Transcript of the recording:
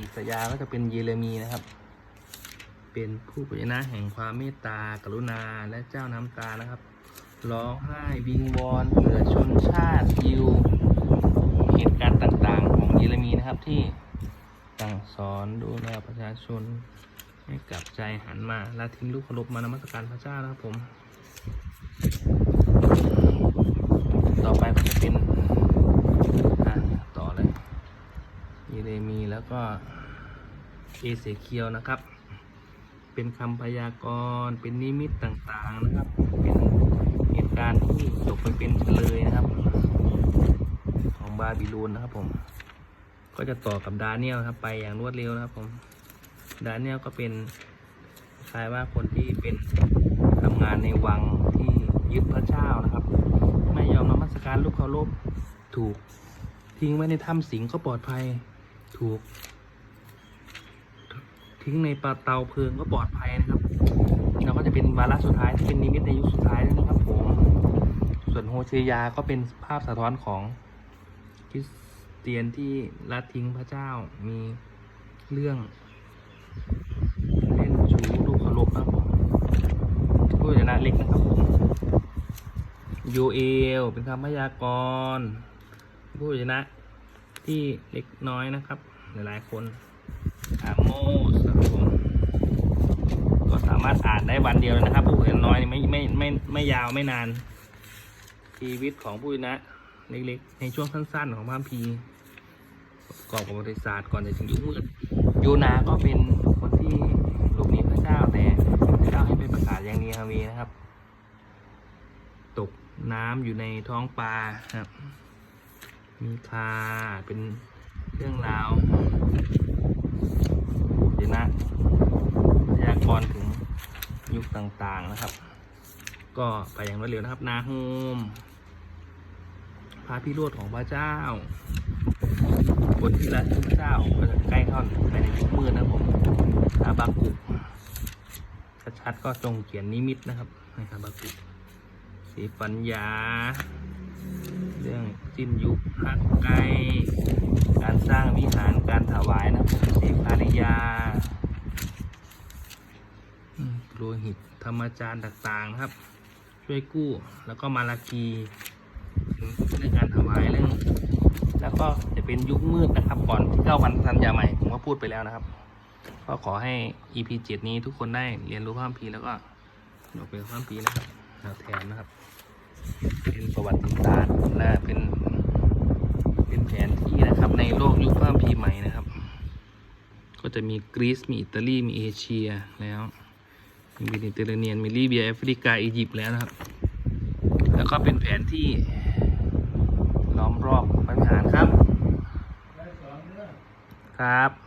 อิสยาห์ก็จะเป็นเยเรมีนะครับ เป็นผู้พยนะแห่งความเมตตากรุณาและเจ้าน้ำตานะครับร้องไห้วิงวอนเผื่อชนชาติยิวเหตุการณ์ต่างๆ ของเยเรมีนะครับที่สั่งสอนดูแลประชาชนให้กลับใจหันมาและทิ้งลูกเคารพมานมัสการพระเจ้านะครับผม ต่อไปก็จะเป็นอะต่อเลยเยเรมี แล้วก็เอเสเคียวนะครับ เป็นคำพยากรณ์เป็นนิมิตต่างๆนะครับ เป็นเหตุการณ์ที่ตกไปเป็นเลยนะครับ ของบาบิลูนนะครับผม ก็จะต่อกับดาเนียลครับ ไปอย่างรวดเร็วนะครับผมดาเนียลก็เป็นคล้ายว่าคนที่เป็นทำงานในวังที่ยึดพระเจ้านะครับ ไม่ยอมนมัสการลูกเคารพถูกทิ้งไว้ในถ้ำสิงก็ปลอดภัย ถูก ทิ้งในปลาเตาเพลิงก็ปลอดภัยนะครับแล้วก็จะเป็นวาระสุดท้ายที่เป็นนิมิตในยุคสุดท้ายนะครับผม ส่วนโฮเชยาก็เป็นภาพสะท้อนของคริสเตียนที่ละทิ้งพระเจ้ามีเรื่องเล่นชูลูกเคารพนะครับผมผู้ชนะเล็กนะครับผมโยเอลเป็นคำพยากรณ์ผู้ชนะ ที่เล็กน้อยนะครับ หลายๆ คนอาโมสครับผมก็สามารถอ่านได้วันเดียวนะครับผู้ชนะน้อยนี่ไม่ไม่ไม่ไม่ยาวไม่นาน ชีวิตของผู้ชนะ เล็กๆ ในช่วงสั้นๆ ของพระคัมภีร์ประกอบกับประวัติศาสตร์ก่อนจะถึงยุคมืดโยนาก็เป็นคนที่หลบหนีพระเจ้าแต่พระเจ้าให้ไปประกาศอย่างนีฮาเวนะครับ ตกน้ำอยู่ในท้องปลาครับ มีคาเป็นเรื่องราวเดี๋ยวนะพยากรณ์ถึงยุคต่างๆนะครับ ก็ไปอย่างรวดเร็วนะครับ นาโฮมพระพิโรธของพระเจ้า คนที่รักพระเจ้าก็จะใกล้เข้าไปในยุคมืดนะผมอาบากุชัดๆก็จงเขียนนิมิตนะครับในอาบากุสีปัญญา เรื่องสิ้นยุคพักไกลการสร้างวิหารการถวายนะครับผมสีภาริยาโลหิตธรรมจารย์ต่างๆนะครับ ช่วยกู้แล้วก็มาลากีเรื่องการถวายเรื่อง แล้วก็จะเป็นยุคมืดนะครับ ก่อนที่เข้าวันสัญญาใหม่ผมก็พูดไปแล้วนะครับ ก็ขอให้ EP 7นี้ทุกคนได้เรียนรู้พระคัมภีแล้วก็ออกเป็นพระคัมภีนะครับแนวแทนนะครับ เป็นประวัติศาสตร์และเป็น เป็นแผนที่นะครับ ในโลกยุคพระคัมภีร์ใหม่นะครับก็จะมีกรีซมีอิตาลีมีเอเชียแล้วมีเมดิเตอร์เรเนียนมีลิเบียแอฟริกาอียิปต์แล้วนะครับ แล้วก็เป็นแผนที่ล้อมรอบปัญหาครับครับ